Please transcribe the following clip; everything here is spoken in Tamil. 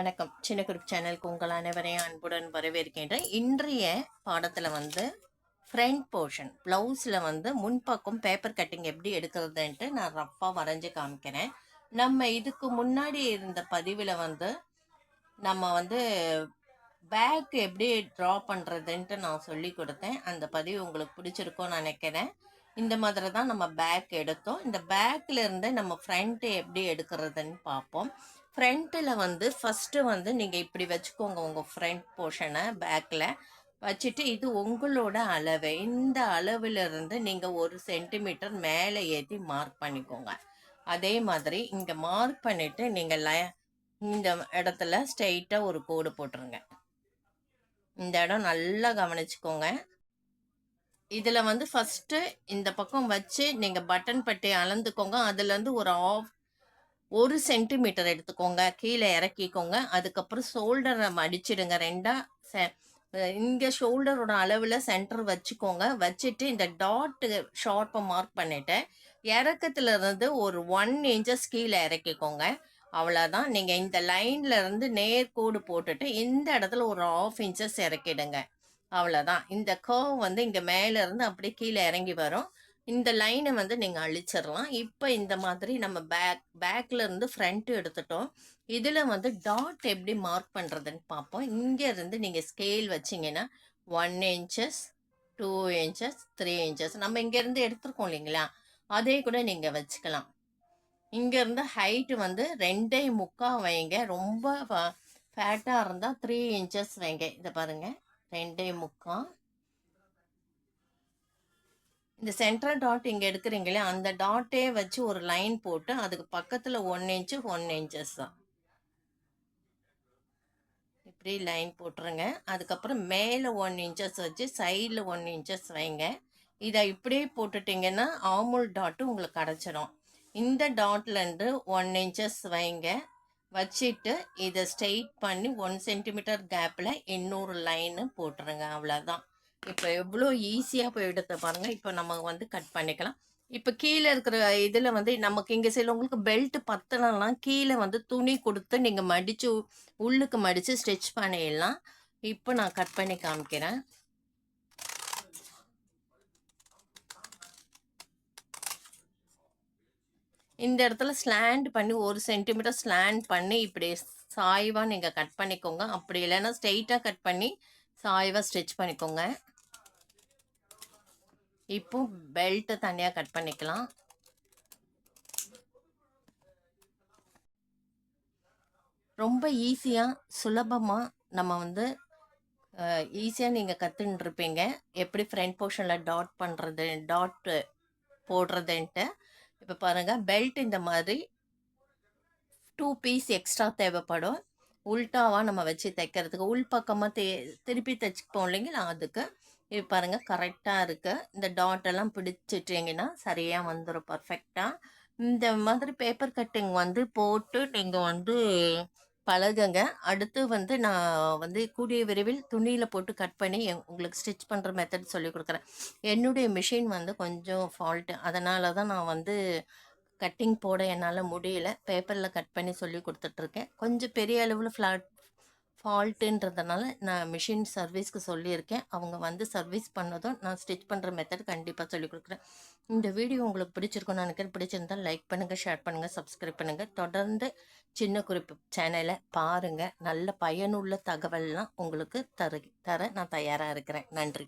வணக்கம். சின்ன குரூப் சேனலுக்கு உங்கள் அனைவரையும் அன்புடன் வரவேற்கின்றேன். இன்றைய பாடத்தில் வந்து ஃப்ரண்ட் போர்ஷன் ப்ளவுஸில் வந்து முன்பக்கம் பேப்பர் கட்டிங் எப்படி எடுக்கிறதுன்ட்டு நான் ரஃப்பாக வரைஞ்சி காமிக்கிறேன். நம்ம இதுக்கு முன்னாடி இருந்த பதிவில் வந்து நம்ம வந்து பேக் எப்படி ட்ரா பண்ணுறதுன்ட்டு நான் சொல்லி கொடுத்தேன். அந்த பதிவு உங்களுக்கு பிடிச்சிருக்கோன்னு நினைக்கிறேன். இந்த மாதிரி தான் நம்ம பேக் எடுத்தோம். இந்த பேக்கில் இருந்து நம்ம ஃப்ரண்ட்டு எப்படி எடுக்கிறதுன்னு பார்ப்போம். ஃப்ரண்ட்டில் வந்து ஃபஸ்ட்டு வந்து நீங்கள் இப்படி வச்சுக்கோங்க உங்கள் ஃப்ரண்ட் போர்ஷனை பேக்கில் வச்சுட்டு இது உங்களோட அளவு. இந்த அளவிலிருந்து நீங்கள் ஒரு சென்டிமீட்டர் மேலே ஏற்றி மார்க் பண்ணிக்கோங்க. அதே மாதிரி இங்கே மார்க் பண்ணிவிட்டு நீங்கள் ல இந்த இடத்துல ஸ்ட்ரெயிட்டாக ஒரு கோடு போட்டுருங்க. இந்த இடம் நல்லா கவனிச்சுக்கோங்க. இதில் வந்து ஃபஸ்ட்டு இந்த பக்கம் வச்சு நீங்கள் பட்டன் பட்டி அளந்துக்கோங்க. அதுலேருந்து ஒரு ஆஃப் ஒரு சென்டிமீட்டர் எடுத்துக்கோங்க. கீழே இறக்கிக்கோங்க. அதுக்கப்புறம் ஷோல்டரை மடிச்சிடுங்க ரெண்டா. இங்கே ஷோல்டரோட அளவில் சென்டர் வச்சுக்கோங்க. வச்சுட்டு இந்த டாட்டு ஷார்ப்பை மார்க் பண்ணிவிட்டு இறக்கத்துல இருந்து ஒரு ஒன் இன்ச்சஸ் கீழே இறக்கிக்கோங்க. அவ்வளோதான் நீங்கள் இந்த லைனில் இருந்து நேர்கோடு போட்டுட்டு இந்த இடத்துல ஒரு ஆஃப் இன்ச்சஸ் இறக்கிடுங்க. அவ்வளோதான் இந்த கர்வ் வந்து இங்கே மேலேருந்து அப்படியே கீழே இறங்கி வரும். இந்த லைனை வந்து நீங்கள் அழிச்சிடலாம். இப்போ இந்த மாதிரி நம்ம பேக் பேக்கில் இருந்து ஃப்ரண்ட்டு எடுத்துட்டோம். இதில் வந்து டாட் எப்படி மார்க் பண்ணுறதுன்னு பார்ப்போம். இங்கேருந்து நீங்கள் ஸ்கேல் வச்சிங்கன்னா one inches two inches three inches நம்ம இங்கேருந்து எடுத்துருக்கோம் இல்லைங்களா? அதே கூட நீங்கள் வச்சுக்கலாம். இங்கேருந்து ஹைட்டு வந்து ரெண்டே முக்கால் வைங்க. ரொம்ப ஃபேட்டாக இருந்தால் த்ரீ இன்ச்சஸ் வைங்க. இதை பாருங்கள் ரெண்டே முக்கால். இந்த சென்ட்ரல் டாட் இங்கே எடுக்கிறீங்களே அந்த டாட்டே வச்சு ஒரு லைன் போட்டு அதுக்கு பக்கத்தில் ஒன் இன்ச்சு ஒன் இன்ச்சஸ் தான். இப்படி லைன் போட்டுருங்க. அதுக்கப்புறம் மேலே ஒன் இன்ச்சஸ் வச்சு சைடில் ஒன் இன்ச்சஸ் வைங்க. இதை இப்படியே போட்டுட்டிங்கன்னா ஆமுல் டாட்டு உங்களுக்கு கிடச்சிடும் இந்த டாட்லேருந்து ஒன் இன்ச்சஸ் வைங்க. வச்சுட்டு இதை ஸ்ட்ரெயிட் பண்ணி ஒன் சென்டிமீட்டர் கேப்பில் இன்னொரு லைனு போட்டுருங்க. அவ்வளோதான் இப்போ எவ்வளோ ஈஸியாக போய் பாருங்கள் இப்போ நம்ம வந்து கட் பண்ணிக்கலாம். இப்போ கீழே இருக்கிற இதில் வந்து நமக்கு இங்கே சிலவங்களுக்கு பெல்ட் பத்தலாம் கீழே வந்து துணி கொடுத்து நீங்கள் மடித்து உள்ளுக்கு மடித்து ஸ்டிச் பண்ணிடலாம். இப்போ நான் கட் பண்ணி காமிக்கிறேன். இந்த இடத்துல ஸ்லாண்ட் பண்ணி ஒரு சென்டிமீட்டர் ஸ்லாண்ட் பண்ணி இப்படி சாய்வாக நீங்கள் கட் பண்ணிக்கோங்க. அப்படி இல்லைன்னா ஸ்ட்ரெயிட்டாக கட் பண்ணி சாய்வாக ஸ்டிச் பண்ணிக்கோங்க. இப்போ பெல்ட்டை தனியாக கட் பண்ணிக்கலாம். ரொம்ப ஈஸியாக சுலபமாக நம்ம வந்து ஈஸியாக நீங்கள் கற்றுன்ட்ருப்பீங்க எப்படி ஃப்ரண்ட் போர்ஷனில் டாட் பண்ணுறது டாட் போடுறதுன்ட்டு. இப்போ பாருங்கள் பெல்ட் இந்த மாதிரி டூ பீஸ் எக்ஸ்ட்ரா தேவைப்படும். உல்ட்டாவாக நம்ம வச்சு தைக்கிறதுக்கு உள் பக்கமாக தே திருப்பி தைச்சிப்போம் இல்லைங்களா அதுக்கு. இது பாருங்கள் கரெக்டாக இருக்குது இந்த டாட் எல்லாம் பிடிச்சிட்டிங்கன்னா சரியாக வந்துடும் பர்ஃபெக்டாக இந்த மாதிரி பேப்பர் கட்டிங் வந்து போட்டு நீங்கள் வந்து பழகுங்க. அடுத்து வந்து நான் வந்து கூடிய விரைவில் துணியில் போட்டு கட் பண்ணி உங்களுக்கு ஸ்டிச் பண்ணுற மெத்தட் சொல்லி கொடுக்குறேன். என்னுடைய மிஷின் வந்து கொஞ்சம் ஃபால்ட்டு அதனால தான் நான் வந்து கட்டிங் போட என்னால் முடியல. பேப்பரில் கட் பண்ணி சொல்லி கொடுத்துட்ருக்கேன் கொஞ்சம் பெரிய அளவில் ஃப்ளாட் ஃபால்ட்டுன்றதுனால நான் மிஷின் சர்வீஸ்க்கு சொல்லியிருக்கேன். அவங்க வந்து சர்வீஸ் பண்ணதும் நான் ஸ்டிச் பண்ணுற மெத்தட் கண்டிப்பாக சொல்லிக் கொடுக்குறேன். இந்த வீடியோ உங்களுக்கு பிடிச்சிருக்கும்னு நினைக்கிறேன். பிடிச்சிருந்தால் லைக் பண்ணுங்கள் ஷேர் பண்ணுங்கள் சப்ஸ்கிரைப் பண்ணுங்கள் தொடர்ந்து சின்ன குறிப்பு சேனலை பாருங்கள் நல்ல பயனுள்ள தகவல்லாம் உங்களுக்கு தரு தர நான் தயாராக இருக்கிறேன். நன்றி.